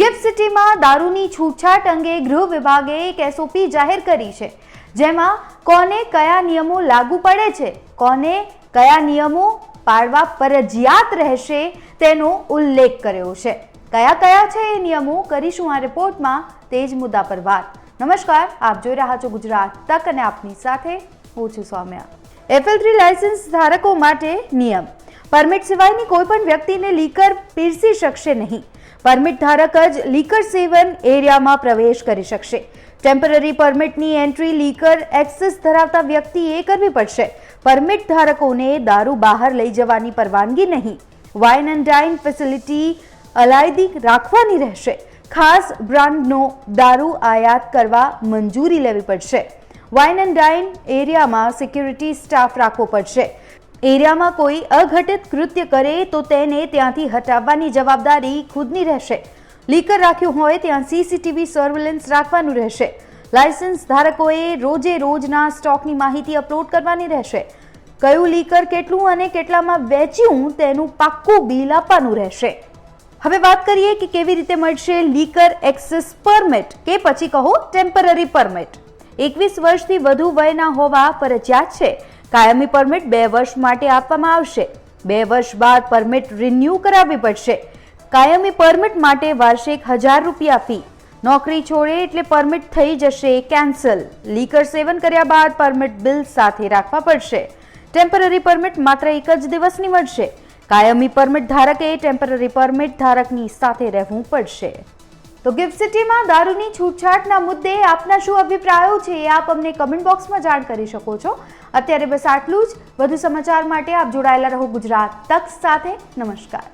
Gift સિટીમાં દારૂની છૂટછાટ અંગે ગૃહ વિભાગે એક એસઓપી જાહેર કરી છે, જેમાં કોને કયા નિયમો લાગુ પડે છે, કોને કયા નિયમો પાળવા ફરજિયાત રહેશે તેનો ઉલ્લેખ કર્યો છે. કયા કયા છે એ નિયમો કરીશું આ રિપોર્ટમાં, તે જ મુદ્દા પર વાત. નમસ્કાર, આપ જોઈ રહ્યા છો ગુજરાત તક અને આપની સાથે હું છું સૌમ્યા. એફએલ થ્રી લાયસન્સ ધારકો માટે નિયમ. પરમિટ સિવાયની કોઈ પણ વ્યક્તિને લીકર પીરસી શકશે નહીં. પરમિટ ધારક જ લીકર સેવન એરિયામાં પ્રવેશ કરી શકશે. ટેમ્પરરી પરમિટની એન્ટ્રી લીકર એક્સેસ ધરાવતા વ્યક્તિએ કરવી પડશે. પરમિટ ધારકોને દારૂ બહાર લઈ જવાની પરવાનગી નહીં. વાઇન એન્ડ ડાઇન ફેસિલિટી અલાયદી રાખવાની રહેશે. ખાસ બ્રાન્ડનો દારૂ આયાત કરવા મંજૂરી લેવી પડશે. વાઇન એન્ડ ડાઇન એરિયામાં સિક્યુરિટી સ્ટાફ રાખવો પડશે. એરિયામાં કોઈ અઘટિત કૃત્ય કરે તો તેને ત્યાંથી હટાવવાની જવાબદારી ખુદની રહેશે. લીકર રાખ્યું હોય ત્યાં સીસીટીવી સર્વેલન્સ રાખવાનું રહેશે. લાયસન્સ ધારકોએ રોજે રોજના સ્ટોકની માહિતી અપલોડ કરવાની રહેશે. કયું લીકર કેટલું અને કેટલામાં વેચ્યું તેનું પાક્કું બિલ આપવાનું રહેશે. હવે વાત કરીએ કે કેવી રીતે મળશે લીકર એક્સેસ પરમિટ કે પછી કહો ટેમ્પરરી પરમિટ. એકવીસ વર્ષથી વધુ વયના હોવા ફરજિયાત છે. કાયમી પરમિટ બે વર્ષ માટે આપવામાં આવશે. બે વર્ષ બાદ પરમિટ રિન્યૂ કરાવવી પડશે. કાયમી પરમિટ માટે વાર્ષિક હજાર રૂપિયા ફી. નોકરી છોડે એટલે પરમિટ થઈ જશે કેન્સલ. લીકર સેવન કર્યા બાદ પરમિટ બિલ સાથે રાખવા પડશે. ટેમ્પરરી પરમિટ માત્ર એક જ દિવસની મળશે. કાયમી પરમિટ ધારકે ટેમ્પરરી પરમિટ ધારકની સાથે રહેવું પડશે. તો ગિફ્ટ સિટીમાં દારૂની છૂટછાટના મુદ્દે આપના શું અભિપ્રાયો છે એ આપ અમને કમેન્ટ બોક્સમાં જાણ કરી શકો છો. અત્યારે બસ આટલું જ. વધુ સમાચાર માટે આપ જોડાયેલા રહો ગુજરાત તક સાથે. નમસ્કાર.